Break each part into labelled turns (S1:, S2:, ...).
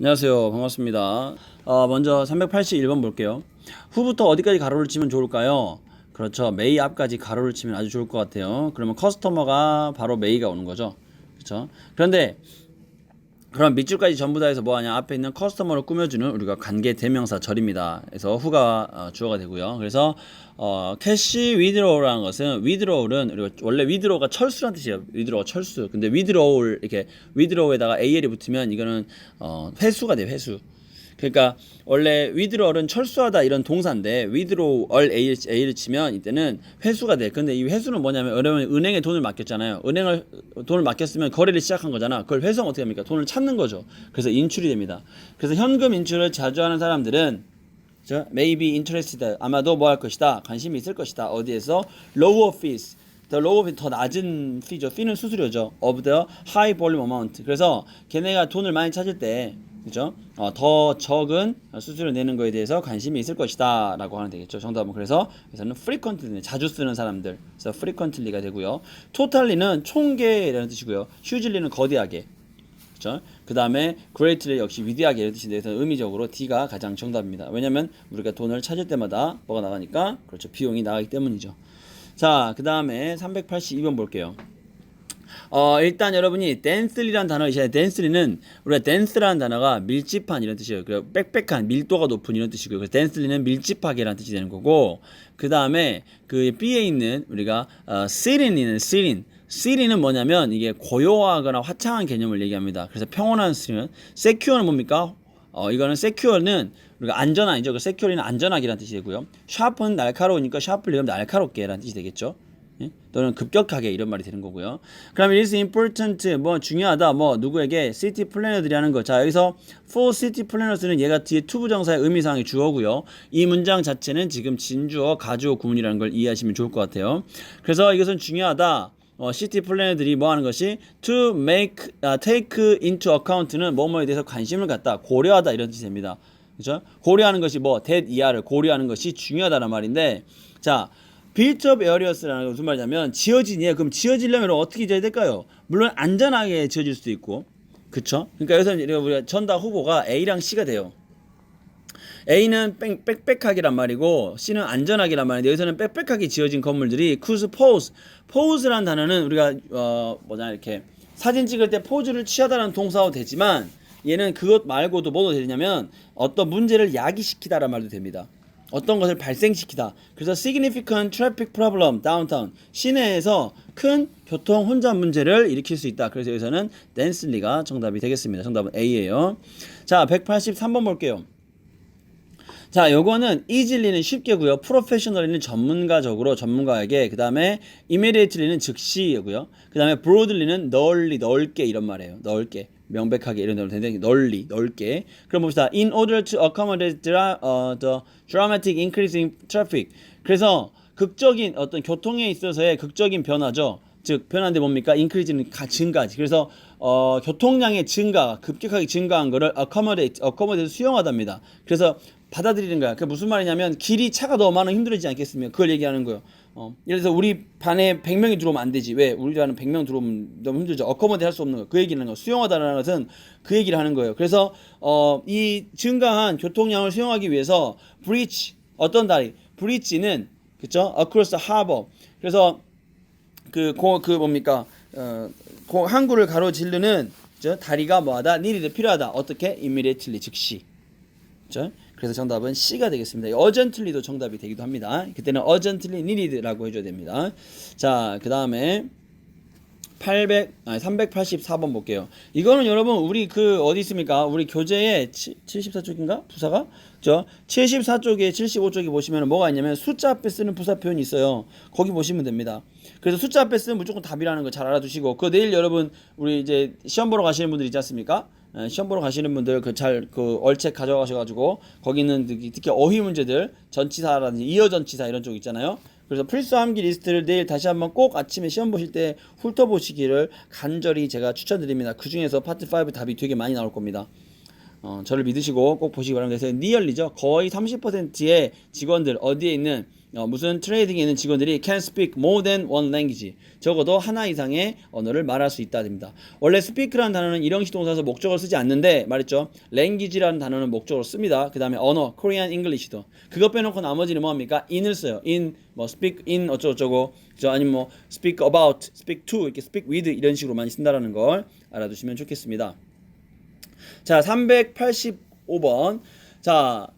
S1: 안녕하세요. 반갑습니다. 어, 먼저 381번 볼게요. 후부터 어디까지 가로를 치면 좋을까요? 그렇죠. 메이 앞까지 가로를 치면 아주 좋을 것 같아요. 그러면 커스터머가 바로 메이가 오는 거죠. 그렇죠. 그런데 그럼 밑줄까지 전부 다 해서 뭐하냐 앞에 있는 커스터머를 꾸며주는 우리가 관계 대명사 절입니다. 그래서 후가 어, 주어가 되고요. 그래서 어, 캐시 위드로우라는 것은 위드로우는 우리가 원래 위드로우가 철수란 뜻이에요. 위드로우 철수. 근데 위드로우 이렇게 위드로우에다가 AL이 붙으면 이거는 어, 회수가 돼요. 회수. 그러니까 원래 위드롤은 철수하다 이런 동사인데 위드로우 얼 A를, 치면 이때는 회수가 돼. 근데 이 회수는 뭐냐면 여러분 은행에 돈을 맡겼잖아요. 은행을 돈을 맡겼으면 거래를 시작한 거잖아. 그걸 회수하면 어떻게 합니까? 돈을 찾는 거죠. 그래서 인출이 됩니다. 그래서 현금 인출을 자주 하는 사람들은 저 maybe interested 아마도 뭐 할 것이다. 관심이 있을 것이다. 어디에서 lower fees lower fee 더 낮은 fee죠. fee는 수수료죠. of the high volume amount. 그래서 걔네가 돈을 많이 찾을 때 그죠? 어, 더 적은 수수료 내는 거에 대해서 관심이 있을 것이다 라고 하면 되겠죠. 정답은 그래서 여기서는 frequently 자주 쓰는 사람들 그래서 frequently가 되고요. totally는 총계라는 뜻이고요. hugely는 거대하게 그렇죠? 그 다음에 greatly 역시 위대하게 이런 뜻인데 그래서 의미적으로 D가 가장 정답입니다. 왜냐면 우리가 돈을 찾을 때마다 뭐가 나가니까 그렇죠. 비용이 나가기 때문이죠. 자, 그 다음에 382번 볼게요. 어, 일단 여러분이 댄스리라는 단어 이시야 댄스리는 우리가 댄스라는 단어가 밀집한 이런 뜻이에요. 그 빽빽한 밀도가 높은 이런 뜻이고요. 그래서 댄스리는 밀집하게라는 뜻이 되는 거고 그 다음에 그 B에 있는 우리가 어, 시린이는 시린 시리는 뭐냐면 이게 고요하거나 화창한 개념을 얘기합니다. 그래서 평온한 시리는 세큐어는 뭡니까? 어, 이거는 세큐어는 우리가 안전한이죠. 그 세큐어리는 안전하게라는 뜻이 되고요. 샤프는 날카로우니까 샤프를 읽으면 날카롭게라는 뜻이 되겠죠. 예? 또는 급격하게 이런 말이 되는 거고요. 그럼 it is important 뭐 중요하다 뭐 누구에게 city planner들이 하는 거. 자 여기서 for city planners는 얘가 뒤에 투부정사의 의미상의 주어고요. 이 문장 자체는 지금 진주어 가주어 구문이라는 걸 이해하시면 좋을 것 같아요. 그래서 이것은 중요하다. 어, 시티 플래너들이 뭐 하는 것이 to make, uh, take into account는 뭐뭐에 대해서 관심을 갖다 고려하다 이런 뜻이 됩니다. 그죠? 고려하는 것이 뭐 that 이하를 고려하는 것이 중요하다는 말인데 자 up areas라는 건 무슨 말이냐면 지어진 예 그럼 지어지려면 어떻게 지어야 될까요? 물론 안전하게 지어질 수도 있고 그쵸? 그러니까 여기서 우리가 전다 후보가 A랑 C가 돼요. A는 빽, 빽빽하게란 말이고 C는 안전하게란 말인데 여기서는 빽빽하게 지어진 건물들이 쿠스 포즈 포즈란 단어는 우리가 어 뭐냐 이렇게 사진 찍을 때 포즈를 취하다라는 동사도 되지만 얘는 그것 말고도 뭐도 되냐면 어떤 문제를 야기시키다라는 말도 됩니다. 어떤 것을 발생시키다. 그래서 significant traffic problem downtown 시내에서 큰 교통 혼잡 문제를 일으킬 수 있다. 그래서 여기서는 댄슬리가 정답이 되겠습니다. 정답은 A예요. 자, 183번 볼게요. 자, 요거는 easily 쉽게고요. professionally는 전문가적으로 전문가에게 그다음에 immediately는 즉시고요. 그다음에 broadly는 널리 넓게 이런 말이에요. 넓게 명백하게 이런 대로 되는데 널리 넓게. 그럼 봅시다. in order to accommodate the, uh, the dramatic increase in traffic. 그래서 극적인 어떤 교통에 있어서의 극적인 변화죠. 즉 변화인데 뭡니까? increase는 가- 증가지. 그래서 어, 교통량의 증가, 급격하게 증가한 거를 accommodate, accommodate 수용하답니다. 그래서 받아들이는 거야. 그게 무슨 말이냐면 길이 차가 너무 많으면 힘들어지지 않겠습니까? 그걸 얘기하는 거예요. 어, 예를 들어서 우리 반에 100명이 들어오면 안 되지. 왜? 우리 반은 100명 들어오면 너무 힘들죠. 어커머데 할 수 없는 거. 그 얘기를 하는 거. 수용하다라는 것은 그 얘기를 하는 거예요. 그래서 어, 이 증가한 교통량을 수용하기 위해서 브리지 어떤 다리? 브리지는 그쵸? across the harbor. 그래서 그, 고, 그 뭡니까? 어, 고, 항구를 가로지르는 저 다리가 뭐하다? needed 필요하다. 어떻게? immediately 즉시. 그죠? 그래서 정답은 C가 되겠습니다. urgently도 정답이 되기도 합니다. 그때는 urgently needed라고 해줘야 됩니다. 자, 그 다음에 800, 아니 384번 볼게요. 이거는 여러분 우리 그 어디 있습니까? 우리 교재에 74쪽인가? 부사가? 저 74쪽에 75쪽에 보시면 뭐가 있냐면 숫자 앞에 쓰는 부사 표현이 있어요. 거기 보시면 됩니다. 그래서 숫자 앞에 쓰면 무조건 답이라는 거 잘 알아두시고 그 내일 여러분 우리 이제 시험 보러 가시는 분들 있지 않습니까? 예, 시험 보러 가시는 분들 그잘그 얼책 가져가셔가지고 거기 있는 특히, 특히 어휘 문제들 전치사라든지 이어전치사 이런 쪽 있잖아요. 그래서 필수 암기 리스트를 내일 다시 한번 꼭 아침에 시험 보실 때 훑어보시기를 간절히 제가 추천드립니다. 그 중에서 파트 5 답이 되게 많이 나올 겁니다. 어, 저를 믿으시고 꼭 보시기 바랍니다. 그래서 니얼리죠. 거의 30%의 직원들 어디에 있는 어, 무슨 트레이딩에 있는 직원들이 can speak more than one language. 적어도 하나 이상의 언어를 말할 수 있다 됩니다. 원래 speak라는 단어는 일형식 동사에서 목적어를 쓰지 않는데 말했죠. language라는 단어는 목적어로 씁니다. 그 다음에 언어, Korean English도. 그거 빼놓고 나머지는 뭐합니까? in을 써요. in, 뭐 speak in 어쩌고저쩌고. 저 아니면 뭐 speak about, speak to, 이렇게 speak with 이런 식으로 많이 쓴다라는 걸 알아두시면 좋겠습니다. 자, 385번. 자,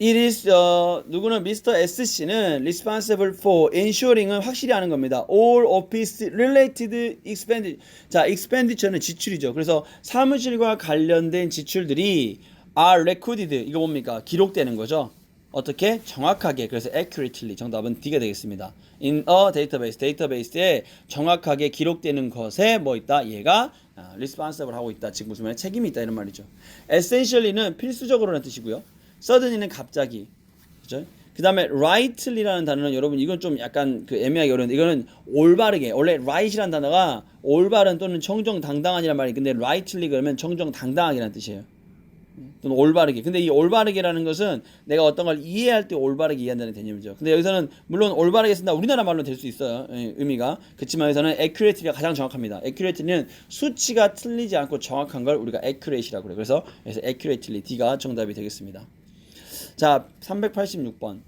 S1: It is 어, 누구는 미스터 S 씨는 responsible for ensuring은 확실히 하는 겁니다. All office related expenditure. 자, expenditure는 지출이죠. 그래서 사무실과 관련된 지출들이 are recorded. 이거 뭡니까? 기록되는 거죠. 어떻게? 정확하게. 그래서 accurately. 정답은 D가 되겠습니다. In a database. 데이터베이스에 정확하게 기록되는 것에 뭐 있다? 얘가 아, responsible 하고 있다. 지금 무슨 말 책임이 있다 이런 말이죠. essentially는 필수적으로라는 뜻이고요. suddenly는 갑자기. 그죠? 그 다음에 rightly라는 단어는 여러분 이건 좀 약간 그 애매하게 어려운데 이거는 올바르게 원래 right이라는 단어가 올바른 또는 정정당당한이란 말이 근데 rightly 그러면 정정당당하게라는 뜻이에요. 또는 올바르게. 근데 이 올바르게라는 것은 내가 어떤 걸 이해할 때 올바르게 이해한다는 개념이죠. 근데 여기서는 물론 올바르게 쓴다 우리나라 말로 될 수 있어요. 예, 의미가. 그렇지만 여기서는 accurately가 가장 정확합니다. accurate는 수치가 틀리지 않고 정확한 걸 우리가 accurate이라고 그래요. 그래서 여기서 accurately D가 정답이 되겠습니다. 자, 386번.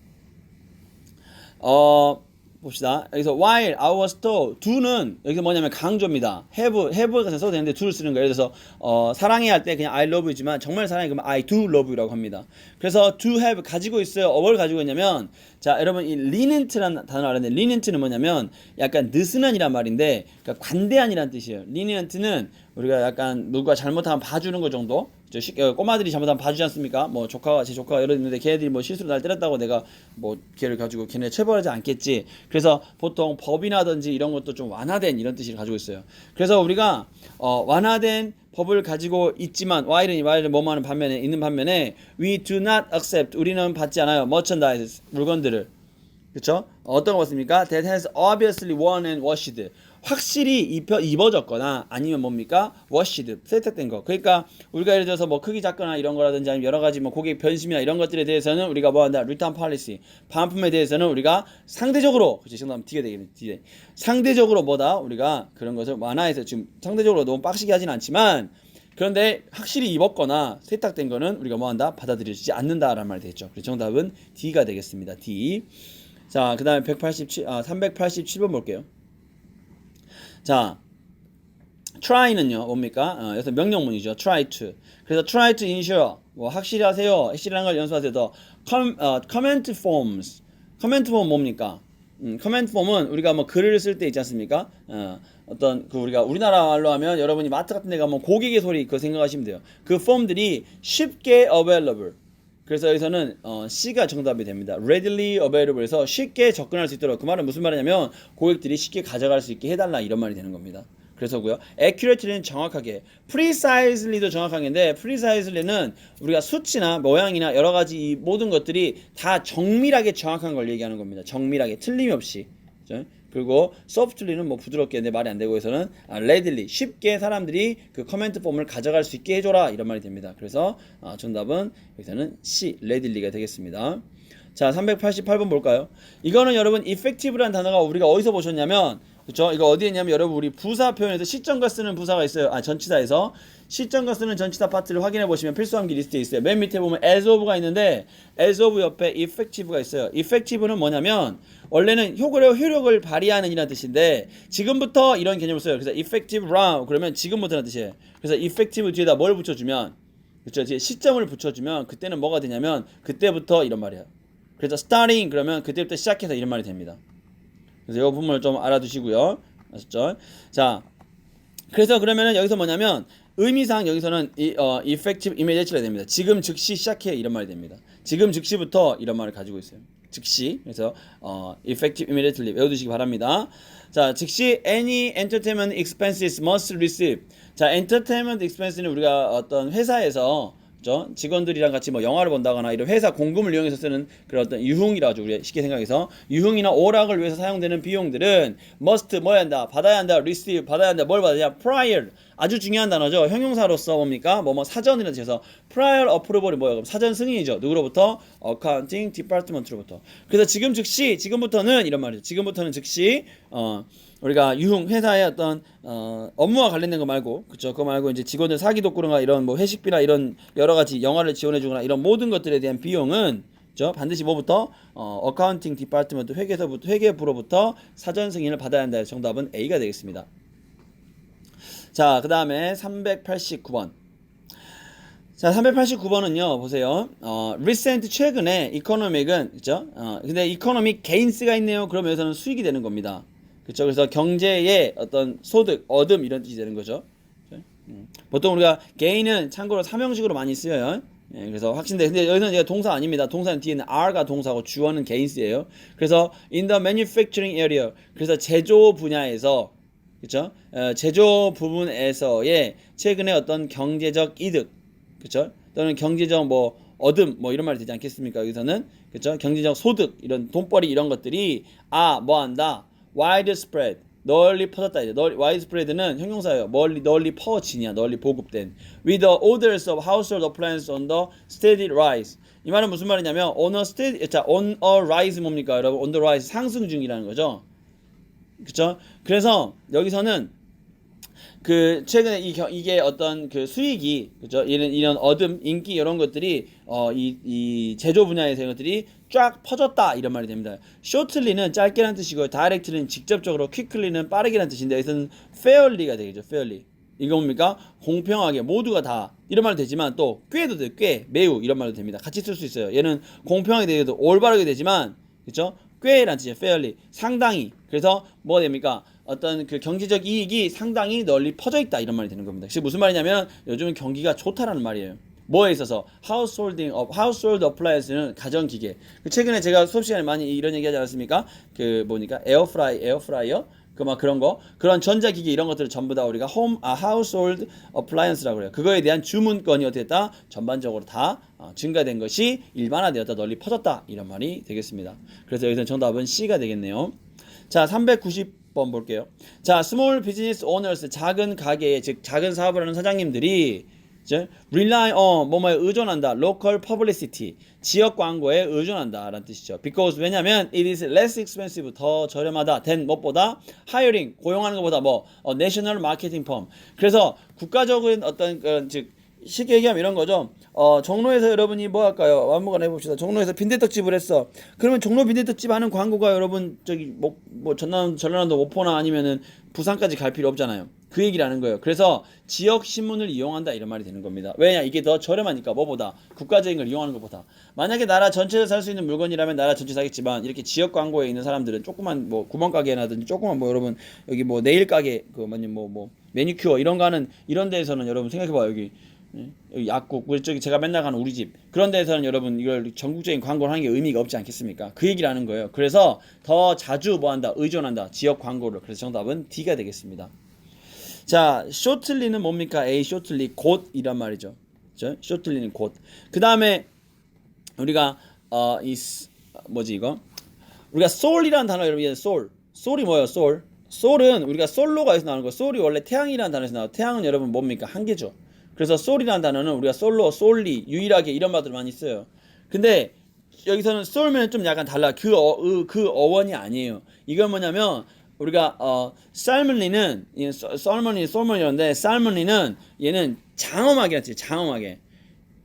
S1: 어, 봅시다. 여기서 while I was told do는 여기서 뭐냐면 강조입니다. have have가 써도 되는데 do를 쓰는 거예요. 그래서 어, 사랑해 할 때 그냥 I love you지만 정말 사랑해 그러면 I do love you라고 합니다. 그래서 do have 가지고 있어요. 어, 뭘 가지고 있냐면 자, 여러분 이 lenient,라는 단어 알았는데 lenient,는 뭐냐면 약간 느슨한이란 말인데 그러니까 관대한이란 뜻이에요. lenient,는 우리가 약간 누가 잘못하면 봐주는 거 정도. 저 시, 어, 꼬마들이 잘못하면 봐주지 않습니까? 뭐 조카가 제 조카가 여러 있는데 걔네들이 뭐 실수로 날 때렸다고 내가 뭐 걔를 가지고 걔네 처벌하지 않겠지. 그래서 보통 법이나든지 이런 것도 좀 완화된 이런 뜻을 가지고 있어요. 그래서 우리가 어, 완화된 법을 가지고 있지만 while은 while은 뭐뭐하는 반면에 있는 반면에 we do not accept 우리는 받지 않아요. merchandise 물건들을 그렇죠? 어떤 거 같습니까? That has obviously worn and washed. 확실히 입혀, 입어졌거나 아니면 뭡니까? washed, 세탁된 거. 그러니까 우리가 예를 들어서 뭐 크기 작거나 이런 거라든지 아니면 여러 가지 뭐 고객 변심이나 이런 것들에 대해서는 우리가 뭐 한다? return policy. 반품에 대해서는 우리가 상대적으로 그렇지 지금 D가 되겠네. D. 상대적으로 뭐다? 우리가 그런 것을 완화해서 지금 상대적으로 너무 빡시게 하진 않지만 그런데 확실히 입었거나 세탁된 거는 우리가 뭐 한다? 받아들여지지 않는다라는 말이 되겠죠. 그래서 정답은 D가 되겠습니다. D. 자, 그 다음에 187, 아, 387번 볼게요. 자, try는요, 뭡니까? 어, 여기서 명령문이죠. try to. 그래서 try to ensure, 뭐, 확실히 하세요. 확실한 걸 연수하세요. 더, com, 어, comment forms. comment form 뭡니까? 음, comment form은 우리가 뭐 글을 쓸 때 있지 않습니까? 어, 어떤 그 우리가 우리나라 말로 하면 여러분이 마트 같은 데 가면 고객의 소리 그거 생각하시면 돼요. 그 폼들이 쉽게 available. 그래서 여기서는 어, C가 정답이 됩니다. readily available에서 쉽게 접근할 수 있도록 그 말은 무슨 말이냐면 고객들이 쉽게 가져갈 수 있게 해달라 이런 말이 되는 겁니다. 그래서고요. accurately는 정확하게, precisely도 정확한데 precisely는 우리가 수치나 모양이나 여러 가지 이 모든 것들이 다 정밀하게 정확한 걸 얘기하는 겁니다. 정밀하게 틀림이 없이. 그죠? 그리고 softly는 뭐 부드럽게 내 말이 안 되고 해서는 아, readily 쉽게 사람들이 그 커멘트 폼을 가져갈 수 있게 해줘라 이런 말이 됩니다. 그래서 아, 정답은 여기서는 C readily가 되겠습니다. 자, 388번 볼까요? 이거는 여러분 effective라는 단어가 우리가 어디서 보셨냐면 그렇죠? 이거 어디에 있냐면 여러분 우리 부사 표현에서 시점과 쓰는 부사가 있어요. 아, 전치사에서 시점과 쓰는 전치사 파트를 확인해 보시면 필수함기 리스트에 있어요. 맨 밑에 보면 as of가 있는데 as of 옆에 effective가 있어요. effective는 뭐냐면 원래는 효력을 효력을 발휘하는 이라는 뜻인데 지금부터 이런 개념을 써요. 그래서 effective now 그러면 지금부터라는 뜻이에요. 그래서 effective 뒤에다 뭘 붙여주면 그렇죠? 뒤에 시점을 붙여주면 그때는 뭐가 되냐면 그때부터 이런 말이에요. 그래서 starting 그러면 그때부터 시작해서 이런 말이 됩니다. 그래서 이 부분을 좀 알아두시고요. 아셨죠? 자, 그래서 그러면은 여기서 뭐냐면 의미상 여기서는 이, 어, effective immediately가 됩니다. 지금 즉시 시작해 이런 말이 됩니다. 지금 즉시부터 이런 말을 가지고 있어요. 즉시 그래서 어, effective immediately 외워두시기 바랍니다. 자, 즉시 any entertainment expenses must receive. 자, entertainment expense는 우리가 어떤 회사에서 그죠? 직원들이랑 같이 뭐 영화를 본다거나 이런 회사 공금을 이용해서 쓰는 그런 어떤 유흥이라 하죠. 우리 쉽게 생각해서 유흥이나 오락을 위해서 사용되는 비용들은 must 뭐 해야 한다? 받아야 한다. receive 받아야 한다. 뭘 받아야? prior 아주 중요한 단어죠. 형용사로서 뭡니까? 뭐뭐 사전이라는 뜻에서 prior approval이 뭐예요? 그럼 사전 승인이죠. 누구로부터? accounting department로부터. 그래서 지금 즉시 지금부터는 이런 말이죠. 지금부터는 즉시 어 우리가 유흥 회사의 어떤 어 업무와 관련된 거 말고 그쵸 그거 말고 이제 직원들 사기 독구나 이런 뭐 회식비나 이런 여러 가지 영화를 지원해 주거나 이런 모든 것들에 대한 비용은 저 반드시 뭐부터 어 어카운팅 디파트먼트 회계서부터 회계부로부터 사전 승인을 받아야 한다. 정답은 A가 되겠습니다. 자, 그 다음에 389번. 자, 389번은요. 보세요. 어, recent 최근에 economic은 그죠? 어, 근데 economic gains가 있네요. 그러면 여기서는 수익이 되는 겁니다. 그렇죠? 그래서 경제의 어떤 소득, 얻음 이런 뜻이 되는 거죠. 음. 보통 우리가 gain은 참고로 삼형식으로 많이 쓰여요. 예, 그래서 확신돼. 근데 여기서는 제가 동사 아닙니다. 동사는 뒤에는 are가 동사고 주어는 gains예요. 그래서 in the manufacturing area. 그래서 제조 분야에서 그렇죠? 어, 제조 부분에서의 최근에 어떤 경제적 이득, 그렇죠? 또는 경제적 뭐 얻음 뭐 이런 말이 되지 않겠습니까? 여기서는 그렇죠? 경제적 소득 이런 돈벌이 이런 것들이 아 뭐 한다 widespread 널리 퍼졌다 이제 널 widespread는 형용사예요. 멀리 널리 퍼지냐 널리 보급된 with the orders of household appliances on the steady rise 이 말은 무슨 말이냐면 on a steady 자 on a rise 뭡니까 여러분 on the rise 상승 중이라는 거죠. 그렇죠? 그래서 여기서는 그 최근에 이 겨, 이게 어떤 그 수익이 그죠 이런 이런 얻음 인기 이런 것들이 어이 이 제조 분야에서 이런 것들이 쫙 퍼졌다 이런 말이 됩니다. shortly는 짧게란 뜻이고 directly는 직접적으로 quickly는 빠르게란 뜻인데 여기서는 fairly가 되겠죠. fairly 이거 뭡니까 공평하게 모두가 다 이런 말도 되지만 또 꽤도 돼, 꽤 매우 이런 말도 됩니다. 같이 쓸 수 있어요. 얘는 공평하게 되기도 올바르게 되지만 그렇죠? 꽤란 뜻이에요. fairly 상당히 그래서 뭐가 됩니까? 어떤 그 경제적 이익이 상당히 널리 퍼져 있다 이런 말이 되는 겁니다. 즉 무슨 말이냐면 요즘은 경기가 좋다라는 말이에요. 뭐에 있어서 householding of household appliance는 가전 기계. 그 최근에 제가 수업 시간에 많이 이런 얘기하지 않았습니까? 그 뭐니까 에어프라이 에어프라이어 그 막 그런 거 그런 전자기기 이런 것들을 전부 다 우리가 홈아 household appliance라고 그래요. 그거에 대한 주문건이 어떻게 됐다? 전반적으로 다 어, 증가된 것이 일반화되었다 널리 퍼졌다 이런 말이 되겠습니다. 그래서 여기서 정답은 C가 되겠네요. 자, 390 번 볼게요. 자, 스몰 비즈니스 오너스 작은 가게 즉 작은 사업을 하는 사장님들이 이제 rely on 뭐뭐에 의존한다. local publicity 지역 광고에 의존한다라는 뜻이죠. because 왜냐면 it is less expensive 더 저렴하다 된 무엇보다 hiring 고용하는 것보다 뭐 어, national marketing firm 그래서 국가적인 어떤 그런 즉 쉽게 얘기하면 이런 거죠. 어, 종로에서 여러분이 뭐 할까요? 완무간 해봅시다. 종로에서 빈대떡집을 했어. 그러면 종로 빈대떡집 하는 광고가 여러분 저기 뭐, 뭐 전남 전라남도 오포나 아니면은 부산까지 갈 필요 없잖아요. 그 얘기를 하는 거예요. 그래서 지역 신문을 이용한다 이런 말이 되는 겁니다. 왜냐 이게 더 저렴하니까 뭐보다 국가적인 걸 이용하는 것보다 만약에 나라 전체에서 살 수 있는 물건이라면 나라 전체 사겠지만 이렇게 지역 광고에 있는 사람들은 조그만 뭐 구멍 가게나든지 조그만 뭐 여러분 여기 뭐 네일 가게 그 뭐니 뭐뭐 매니큐어 이런 거 하는 이런 데에서는 여러분 생각해봐요 여기 예? 여기 약국 우리 저기 제가 맨날 가는 우리 집 그런 데에서는 여러분 이걸 전국적인 광고를 하는 게 의미가 없지 않겠습니까? 그 얘기를 하는 거예요. 그래서 더 자주 뭐 한다 의존한다 지역 광고를 그래서 정답은 D가 되겠습니다. 자, 쇼틀리는 뭡니까? A 쇼틀리 곧이란 말이죠. 쇼틀리는 곧. 그 다음에 우리가 어 이 뭐지 이거? 우리가 soul이라는 단어 여러분 soul. soul이 뭐예요? soul. soul은 우리가 솔로가 에서 나오는 거. soul이 원래 태양이라는 단어에서 나와. 태양은 여러분 뭡니까? 한 개죠. 그래서 soul이라는 단어는 우리가 솔로, 솔리, 유일하게 이런 말들 많이 써요. 근데 여기서는 soul면 좀 약간 달라. 그 어, 그, 그 어원이 아니에요. 이건 뭐냐면 우리가 어 살머니는 썰머니 솔머니인데 살머니는 얘는 장엄하게 하지 장엄하게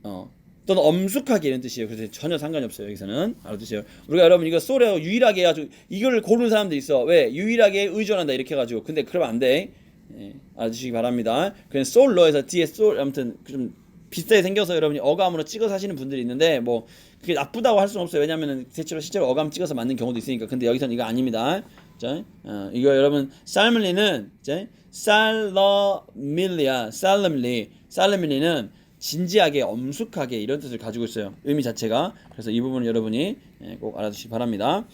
S1: 어 또는 엄숙하게 이런 뜻이에요. 그래서 전혀 상관이 없어요. 여기서는 알아두세요. 우리가 여러분 이거 소리하고 유일하게 해가지고 이걸 고르는 사람도 있어. 왜 유일하게 의존한다 이렇게 해가지고 근데 그러면 안 돼. 예, 알아두시기 바랍니다. 그냥 솔로에서 뒤에 솔 아무튼 좀 비슷하게 생겨서 여러분이 어감으로 찍어서 하시는 분들이 있는데 뭐 그게 나쁘다고 할 수는 없어요. 왜냐면은 대체로 실제로 어감 찍어서 맞는 경우도 있으니까. 근데 여기서는 이거 아닙니다. 자, 어, 이거 여러분 살밀리는 자, 살러밀리아, 살럼리, 살럼밀리는 진지하게 엄숙하게 이런 뜻을 가지고 있어요. 의미 자체가. 그래서 이 부분은 여러분이 예, 꼭 알아두시기 바랍니다.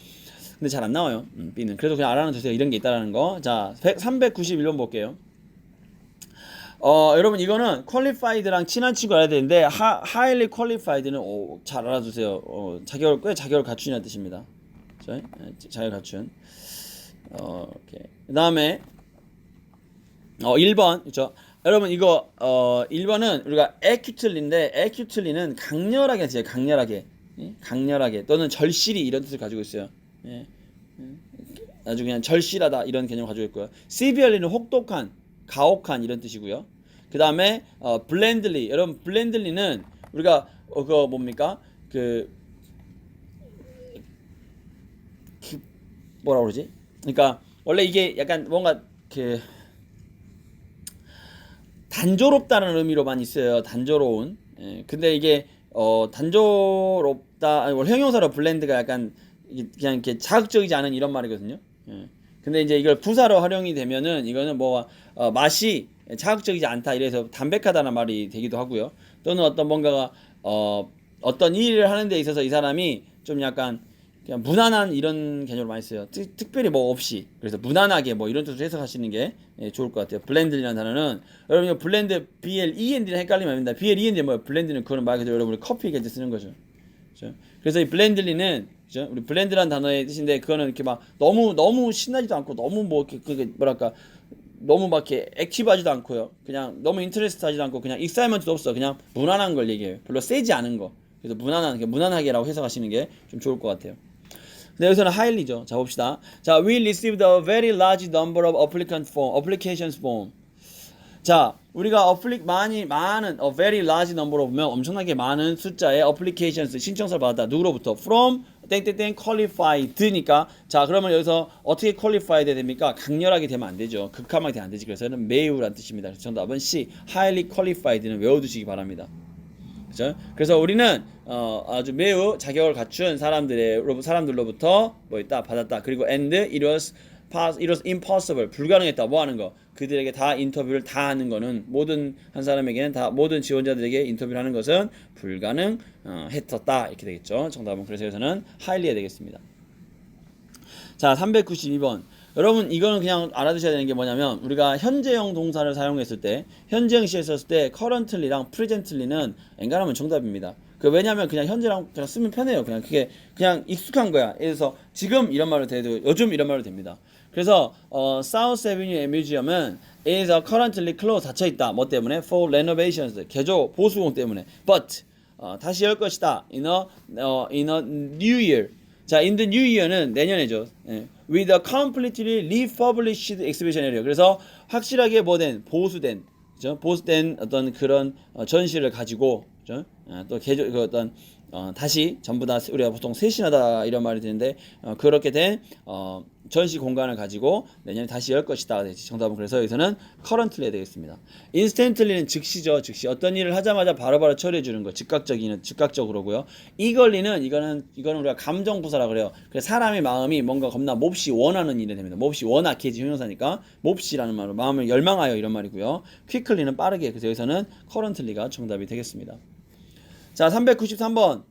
S1: 근데 잘 안 나와요. 음, B는. 그래도 그냥 알아는 두세요. 이런 게 있다라는 거. 자, 391번 볼게요. 어, 여러분 이거는 qualified랑 친한 친구 알아야 되는데 하, qualified는 오, 잘 알아두세요. 어, 자격을 꽤 자격을 갖춘이라는 뜻입니다. 자, 예, 자격 갖춘. 어, 오케이. 그다음에 어, 1번. 그죠? 여러분 이거 어 1번은 우리가 acutely인데 acutely는 강렬하게 써요. 강렬하게. 예? 강렬하게 또는 절실히 이런 뜻을 가지고 있어요. 예. 음. 아주 그냥 절실하다 이런 개념을 가지고 있고요. severely는 혹독한, 가혹한 이런 뜻이고요. 그 다음에 어, blandly 여러분 blandly는 우리가 어, 그거 뭡니까 그, 그 뭐라 그러지? 그러니까 원래 이게 약간 뭔가 그 단조롭다는 의미로 많이 있어요. 단조로운. 예, 근데 이게 어 단조롭다 아니, 형용사로 블렌드가 약간 그냥 이렇게 자극적이지 않은 이런 말이거든요. 예. 근데 이제 이걸 부사로 활용이 되면은 이거는 뭐 어, 맛이 자극적이지 않다 이래서 담백하다는 말이 되기도 하고요. 또는 어떤 뭔가가 어 어떤 일을 하는 데 있어서 이 사람이 좀 약간 그냥 무난한 이런 개념을 많이 써요. 특, 특별히 뭐 없이 그래서 무난하게 뭐 이런 뜻으로 해석하시는 게 예, 좋을 것 같아요. 블렌드라는 단어는 여러분 이거 블렌드 B L E N D랑 헷갈리면 안 됩니다. B L E N D 뭐예요? 블렌드는 그거는 말 그대로 여러분 커피 이렇게 쓰는 거죠. 그렇죠? 그래서 이 블렌들리는 그죠? 우리 블렌드라는 단어의 뜻인데 그거는 이렇게 막 너무 너무 신나지도 않고 너무 뭐 이렇게 그게 뭐랄까 너무 막 이렇게 액티브하지도 않고요. 그냥 너무 인터레스트하지도 않고 그냥 익사이먼트도 없어. 그냥 무난한 걸 얘기해요. 별로 세지 않은 거. 그래서 무난한 무난하게라고 해석하시는 게 좀 좋을 것 같아요. 근데 여기서는 highly죠. 자 봅시다. 자, we received a very large number of applicant form, applications form. 자, 우리가 어플릭 많이 많은 a very large number of면 엄청나게 많은 숫자의 applications 신청서를 받았다. 누구로부터? from 땡땡땡 qualified니까 자 그러면 여기서 어떻게 qualified 됩니까? 강렬하게 되면 안 되죠. 극함하게 되면 안 되지. 그래서는 매우란 뜻입니다. 그래서 정답은 C highly qualified는 외워두시기 바랍니다. 그죠? 그래서 우리는 어, 아주 매우 자격을 갖춘 사람들의 사람들로부터 뭐 있다 받았다. 그리고 and it was pos- it was impossible 불가능했다. 뭐 하는 거? 그들에게 다 인터뷰를 다 하는 거는 모든 한 사람에게는 다 모든 지원자들에게 인터뷰를 하는 것은 불가능 어, 이렇게 되겠죠. 정답은 그래서 여기서는 highly에 되겠습니다. 자, 392번. 여러분 이거는 그냥 알아두셔야 되는 게 뭐냐면 우리가 현재형 동사를 사용했을 때 현재형 시에 썼을 때 currently랑 presently는 엔간하면 정답입니다. 그 왜냐면 그냥 현재랑 그냥 쓰면 편해요. 그냥 그게 그냥 익숙한 거야. 그래서 지금 이런 말로 돼도 요즘 이런 말로 됩니다. 그래서 어, South Avenue Museum은 is currently closed 닫혀 있다. 뭐 때문에? For renovations 개조 보수공 때문에. But 어, 다시 열 것이다. In a, 어, in a new year. 자, in the new year는 내년에죠. 예. With a completely refurbished exhibition area. 그래서 확실하게 뭐된 보수된, 그죠? 보수된 어떤 그런 어, 전시를 가지고, 그죠? 어, 또 개조 그 어떤 어, 다시 전부 다 우리가 보통 세신하다 이런 말이 드는데 어, 그렇게 된 어, 전시 공간을 가지고 내년에 다시 열 것이다. 네, 정답은 그래서 여기서는 currently에 되겠습니다. instantly는 즉시죠. 즉시 어떤 일을 하자마자 바로바로 처리해 주는 거. 즉각적인 즉각적으로고요. eagerly는 이거는 이거는 우리가 감정 부사라 그래요. 그래서 사람의 마음이 뭔가 겁나 몹시 원하는 일이 됩니다. 몹시 원하게지 형용사니까 몹시라는 말로 마음을 열망하여 이런 말이고요. quickly는 빠르게. 그래서 여기서는 currently가 정답이 되겠습니다. 자, 393번.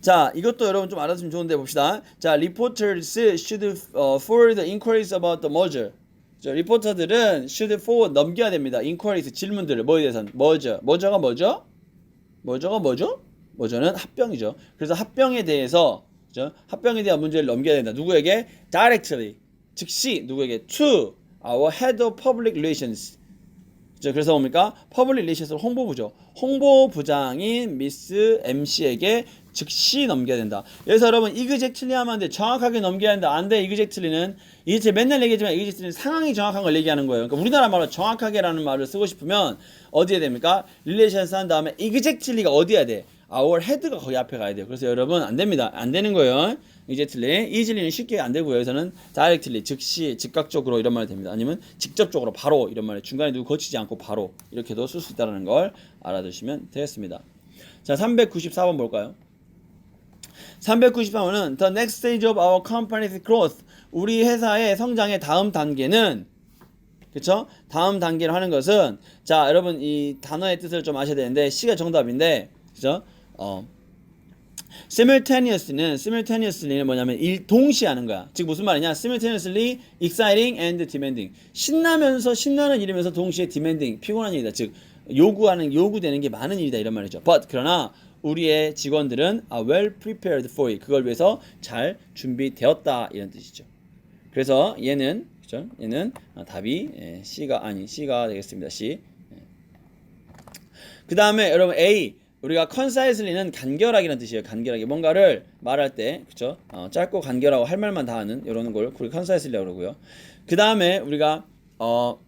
S1: 자, 이것도 여러분 좀 알아두면 좋은데 봅시다. 자, reporters should uh, forward inquiries about the merger. 자, 리포터들은 should forward 넘겨야 됩니다. inquiries 질문들을 뭐에 대해서 merger. merger가 뭐죠? merger가 뭐죠? merger는 합병이죠. 그래서 합병에 대해서 그죠? 합병에 대한 문제를 넘겨야 된다. 누구에게? directly. 즉시 누구에게? to our head of public relations. 그래서 뭡니까? 퍼블릭 리시스 홍보부죠. 홍보부장인 미스 MC에게 즉시 넘겨야 된다. 여기서 여러분 이그젝틀리 하면 안 돼. 정확하게 넘겨야 한다. 안 돼. 이그젝틀리는 이게 제가 맨날 얘기하지만 이그젝틀리는 상황이 정확한 걸 얘기하는 거예요. 그러니까 우리나라 말로 정확하게라는 말을 쓰고 싶으면 어디에 됩니까? 릴레이션스 한 다음에 이그젝틀리가 어디야 돼? our head가 거기 앞에 가야 돼요. 그래서 여러분 안 됩니다. 안 되는 거예요. 이제틀리, 이질리는 쉽게 안 되고요. 여기서는 directly, 즉시, 즉각적으로 이런 말이 됩니다. 아니면 직접적으로 바로 이런 말이 중간에 누구 거치지 않고 바로 이렇게도 쓸 수 있다는 걸 알아두시면 되겠습니다. 자, 394번 볼까요? 393번은 The next stage of our company's growth. 우리 회사의 성장의 다음 단계는 그쵸? 다음 단계를 하는 것은 자 여러분 이 단어의 뜻을 좀 아셔야 되는데 C가 정답인데 그죠? 어 simultaneous는 simultaneously는 뭐냐면 일 동시에 하는 거야. 즉 무슨 말이냐? simultaneously exciting and demanding. 신나면서 신나는 일이면서 동시에 demanding 피곤한 일이다. 즉 요구하는 요구되는 게 많은 일이다 이런 말이죠. But 그러나 우리의 직원들은 are well prepared for it. 그걸 위해서 잘 준비되었다 이런 뜻이죠. 그래서 얘는 그죠? 얘는 어, 답이 예, C가 아니 C가 되겠습니다. C. 그 다음에 여러분 A 우리가 concisely는 간결하게라는 뜻이에요. 간결하게 뭔가를 말할 때 그죠? 어, 짧고 간결하고 할 말만 다 하는 이런 걸 우리 concisely라고 그러고요. 그 다음에 우리가 어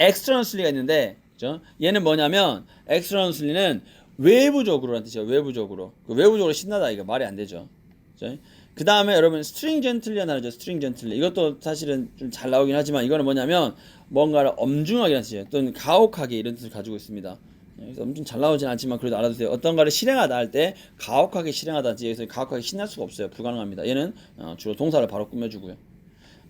S1: externally가 있는데 그죠? 얘는 뭐냐면 externally는 외부적으로라는 뜻이에요. 외부적으로 그 외부적으로 신나다 이거 말이 안 되죠. 그죠? 그 다음에 여러분 string gently라는 말이죠. string gently 이것도 사실은 좀 잘 나오긴 하지만 이거는 뭐냐면 뭔가를 엄중하게라는 뜻이에요. 또는 가혹하게 이런 뜻을 가지고 있습니다. 예, 그래서 엄청 잘 나오진 않지만 그래도 알아두세요. 어떤 거를 실행하다 할 때 가혹하게 실행하다 여기서 가혹하게 신날 수가 없어요. 불가능합니다. 얘는 어, 주로 동사를 바로 꾸며주고요.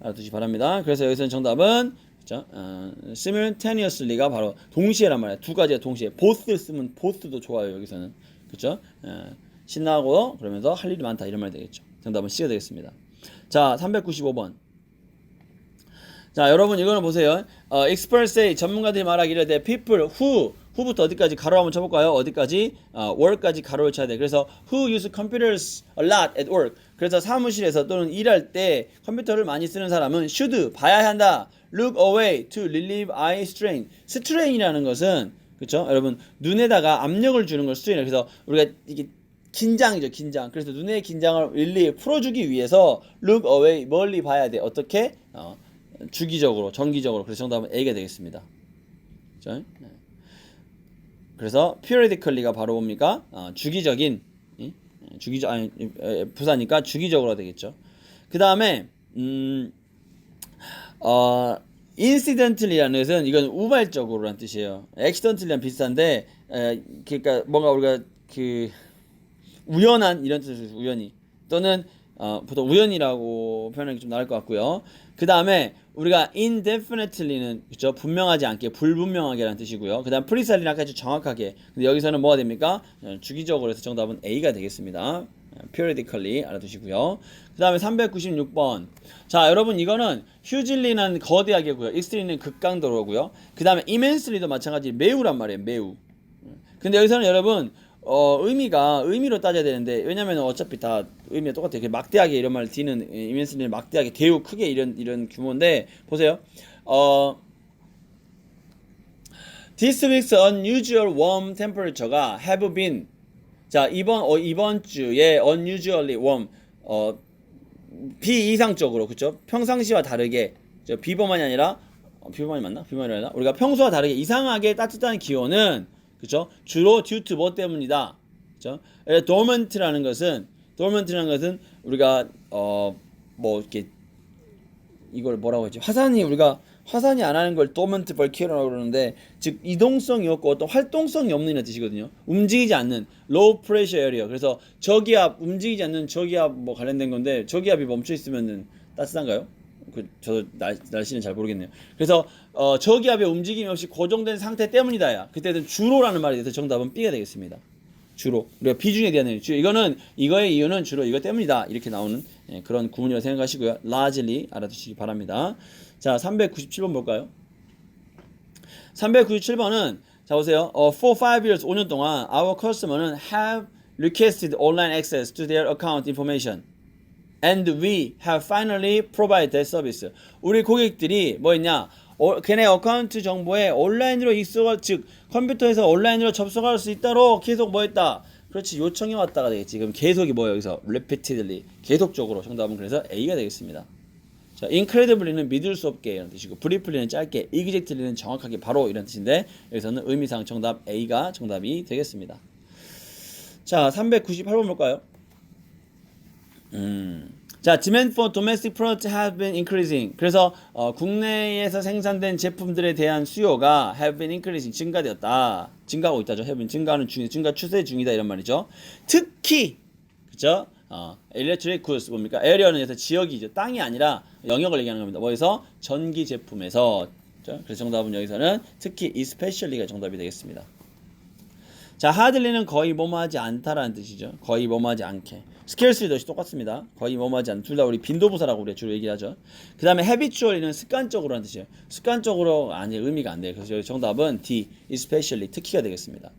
S1: 알아두시 바랍니다. 그래서 여기서는 정답은 그죠? 어, simultaneously가 바로 동시에란 말이에요. 두 가지가 동시에. both를 쓰면 both도 좋아요. 여기서는 그죠? 어, 신나고 그러면서 할 일이 많다 이런 말 되겠죠. 정답은 C가 되겠습니다. 자, 395번. 자, 여러분 이거는 보세요. 어, experts say 전문가들이 말하기를 the people who who부터 어디까지 가로 한번 쳐볼까요? 어디까지? 어, work까지 가로를 쳐야 돼. 그래서 who use computers a lot at work. 그래서 사무실에서 또는 일할 때 컴퓨터를 많이 쓰는 사람은 should 봐야 한다. look away to relieve eye strain. strain이라는 것은 그렇죠? 여러분 눈에다가 압력을 주는 걸 strain. 그래서 우리가 이게 긴장이죠, 긴장. 그래서 눈의 긴장을 일리 풀어주기 위해서 look away 멀리 봐야 돼. 어떻게? 어, 주기적으로, 정기적으로. 그래서 정답은 A가 되겠습니다. 그죠? 네. 그래서 periodically가 바로 뭡니까? 어, 주기적인 이? 주기적 아니 에, 부사니까 주기적으로 되겠죠. 그 다음에 음, 어, incidentally라는 것은 이건 우발적으로란 뜻이에요. accidentally랑 비슷한데 에, 그러니까 뭔가 우리가 그 우연한 이런 뜻에서 우연히 또는 어, 보통 우연이라고 표현하기 좀 나을 것 같고요. 그 다음에 우리가 indefinitely는 그죠 분명하지 않게 불분명하게라는 뜻이고요. 그 다음 precisely는 아까 정확하게. 근데 여기서는 뭐가 됩니까? 어, 주기적으로 해서 정답은 A가 되겠습니다. 어, periodically 알아두시고요. 그 다음에 396번. 자, 여러분 이거는 hugely는 거대하게고요. extreme는 극강도로고요. 그 다음에 immensely도 마찬가지 매우란 말이에요. 매우. 근데 여기서는 여러분 어, 의미가 의미로 따져야 되는데 왜냐면 어차피 다 의미가 똑같아요. 그 막대하게 이런 말 뒤는 이면스는 막대하게 대우 크게 이런 이런 규모인데 보세요. 어 This week's unusual warm temperature가 have been. 자 이번 어, 이번 주에 unusually warm. 어 비이상적으로 그쵸? 평상시와 다르게. 저 비범한이 아니라 어, 비범한이 맞나? 비범한이 아니라? 우리가 평소와 다르게 이상하게 따뜻한 기온은 그죠? 주로 due to 뭐 때문이다. 그죠? dormant라는 것은 dormant라는 것은 우리가 어 뭐 이렇게 이걸 뭐라고 하지? 화산이 우리가 화산이 안 하는 걸 dormant volcano라고 그러는데 즉 이동성이 없고 어떤 활동성이 없는 이런 뜻이거든요. 움직이지 않는 low pressure area. 그래서 저기압 움직이지 않는 저기압 뭐 관련된 건데 저기압이 멈춰 있으면은 따뜻한가요? 그 저도 날, 날씨는 잘 모르겠네요. 그래서 어, 저기압의 움직임이 없이 고정된 상태 때문이다야. 그때는 주로라는 말이 돼서 정답은 B가 되겠습니다. 주로 우리가 비중에 대한. 주 이거는 이거의 이유는 주로 이것 때문이다. 이렇게 나오는 예, 그런 구문이라고 생각하시고요. largely 알아두시기 바랍니다. 자, 397번 볼까요? 397번은 자 보세요. 어, for five years 5년 동안 our customer는 have requested online access to their account information. And we have finally provided that service. 우리 고객들이 뭐 했냐? 어, 걔네 어카운트 정보에 온라인으로 입수가 즉 컴퓨터에서 온라인으로 접속할 수 있도록 계속 뭐 했다. 그렇지 요청이 왔다가 되겠지. 그럼 계속이 뭐예요? 여기서 repeatedly 계속적으로 정답은 그래서 A가 되겠습니다. 자, incredibly는 믿을 수 없게 이런 뜻이고 briefly는 짧게, exactly는 정확하게 바로 이런 뜻인데 여기서는 의미상 정답 A가 정답이 되겠습니다. 자, 398번 볼까요? 음. 자, demand for domestic products have been increasing. 그래서 어, 국내에서 생산된 제품들에 대한 수요가 have been increasing 증가되었다. 증가하고 있다죠. have been 증가하는 중, 증가 추세 중이다 이런 말이죠. 특히 그죠? 어, electric goods 뭡니까? 에어리어는 여기서 지역이죠. 땅이 아니라 영역을 얘기하는 겁니다. 뭐에서 전기 제품에서 그죠? 그래서 정답은 여기서는 특히 especially가 정답이 되겠습니다. 자, 하들리는 거의 뭐뭐하지 않다라는 뜻이죠. 거의 뭐뭐하지 않게. 스케일스도 역시 똑같습니다. 거의 뭐뭐하지 않. 둘다 우리 빈도부사라고 우리 주로 얘기하죠. 그 다음에 habitually는 습관적으로라는 뜻이에요. 습관적으로 아니 의미가 안 돼요. 그래서 여기 정답은 D, especially 특히가 되겠습니다.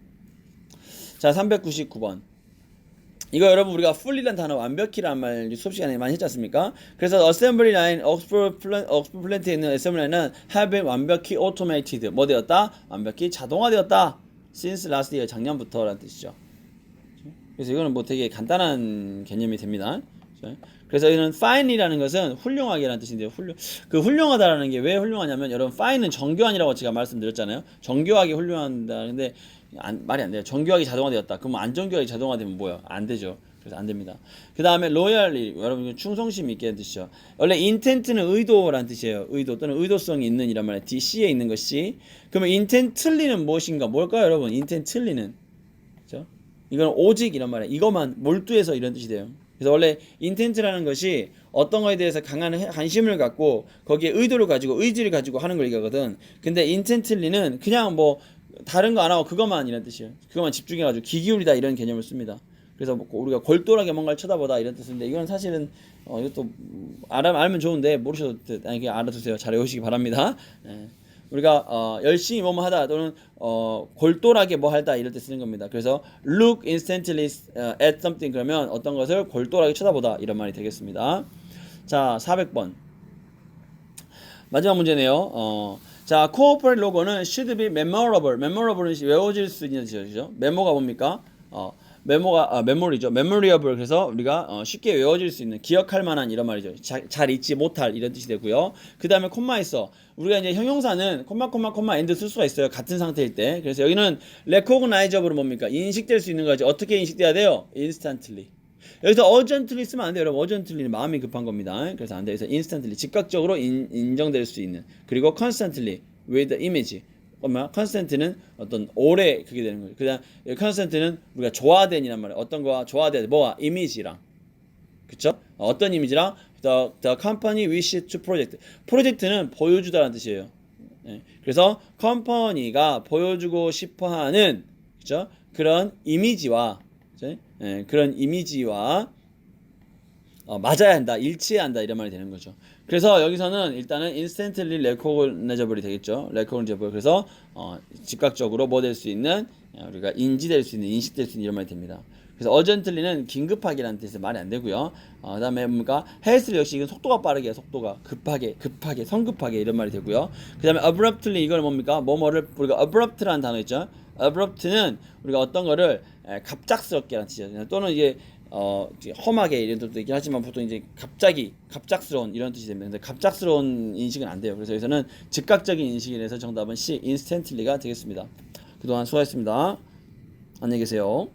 S1: 자, 399번. 이거 여러분 우리가 fully란 단어 완벽히란 말 수업 시간에 많이 했지 않습니까? 그래서 assembly line, 옥스퍼드 플랜트에 있는 assembly line은 have been 완벽히 automated 뭐 되었다? 완벽히 자동화되었다. Since last year 작년부터라는 뜻이죠. 그래서 이거는 뭐 되게 간단한 개념이 됩니다. 그래서 이는 fine이라는 것은 훌륭하게라는 뜻인데요. 훌륭 그 훌륭하다라는 게 왜 훌륭하냐면 여러분 fine은 정교한이라고 제가 말씀드렸잖아요. 정교하게 훌륭한다. 근데 안, 말이 안 돼요. 정교하게 자동화되었다. 그럼 안 정교하게 자동화되면 뭐예요? 안 되죠. 그래서 안 됩니다. 그 다음에 로열리 여러분 충성심 있게 뜻이죠. 원래 intent는 의도라는 뜻이에요. 의도 또는 의도성이 있는 이란 말이에요. DC에 있는 것이 그러면 intently는 무엇인가? 뭘까요, 여러분? intently는 그죠? 이건 오직 이란 말이에요. 이것만 몰두해서 이런 뜻이 돼요. 그래서 원래 intent라는 것이 어떤 거에 대해서 강한 해- 관심을 갖고 거기에 의도를 가지고 의지를 가지고 하는 걸 얘기하거든. 근데 intently는 그냥 뭐 다른 거 안 하고 그것만 이런 뜻이에요. 그것만 집중해 가지고 귀 기울이다 이런 개념을 씁니다. 그래서 뭐 우리가 골똘하게 뭔가를 쳐다보다 이런 뜻인데 이건 사실은 어 이것도 음, 알아 알면 좋은데 모르셔도 돼. 아니 그냥 알아두세요. 잘 외우시기 바랍니다. 예. 우리가 어, 열심히 뭐뭐 하다 또는 어, 골똘하게 뭐 하다 이럴 때 쓰는 겁니다. 그래서 look instantly uh, at something 그러면 어떤 것을 골똘하게 쳐다보다 이런 말이 되겠습니다. 자, 400번. 마지막 문제네요. 어, 자, 코어퍼레이트 로고는 should be memorable. memorable은 외워질 수 있는 뜻이죠. 메모가 뭡니까? 어, 메모가 아, 메모리죠. memorable 그래서 우리가 어, 쉽게 외워질 수 있는 기억할 만한 이런 말이죠. 자, 잘 잊지 못할 이런 뜻이 되고요. 그 다음에 콤마 있어. 우리가 이제 형용사는 콤마 콤마 콤마 엔드 쓸 수가 있어요. 같은 상태일 때. 그래서 여기는 recognizable은 뭡니까? 인식될 수 있는 거지. 어떻게 인식돼야 돼요? instantly. 여기서 urgently 쓰면 안 돼요, 여러분. urgently는 마음이 급한 겁니다. 그래서 안 돼요. 그래서 instantly 즉각적으로 인, 인정될 수 있는. 그리고 constantly with image. 뭐야? constant는 어떤 오래 그게 되는 거죠. 그다음 constant는 우리가 조화된이란 말이에요. 어떤 거와 조화된 뭐와 이미지랑. 그쵸? 어떤 이미지랑 the, the company wishes to project. 프로젝트는 보여주다라는 뜻이에요. 예. 그래서 컴퍼니가 보여주고 싶어하는 그죠? 그런 이미지와? 예, 그런 이미지와 어, 맞아야 한다, 일치해야 한다 이런 말이 되는 거죠. 그래서 여기서는 일단은 instantly recognizable이 되겠죠. recognizable. 그래서 어, 즉각적으로 뭐 될 수 있는 어, 우리가 인지될 수 있는, 인식될 수 있는 이런 말이 됩니다. 그래서 urgently는 긴급하게라는 뜻에서 말이 안 되고요. 어, 그다음에 뭡니까? haste를 역시 이건 속도가 빠르게, 속도가 급하게, 급하게, 성급하게 이런 말이 되고요. 그다음에 abruptly 이걸 뭡니까? 뭐뭐를 우리가 abrupt라는 단어 있죠. abrupt는 우리가 어떤 거를 에, 갑작스럽게라는 뜻이죠. 또는 이게 어 험하게 이런 뜻도 있긴 하지만 보통 이제 갑자기 갑작스러운 이런 뜻이 됩니다. 근데 갑작스러운 인식은 안 돼요. 그래서 여기서는 즉각적인 인식이라서 정답은 C instantly가 되겠습니다. 그동안 수고하셨습니다. 안녕히 계세요.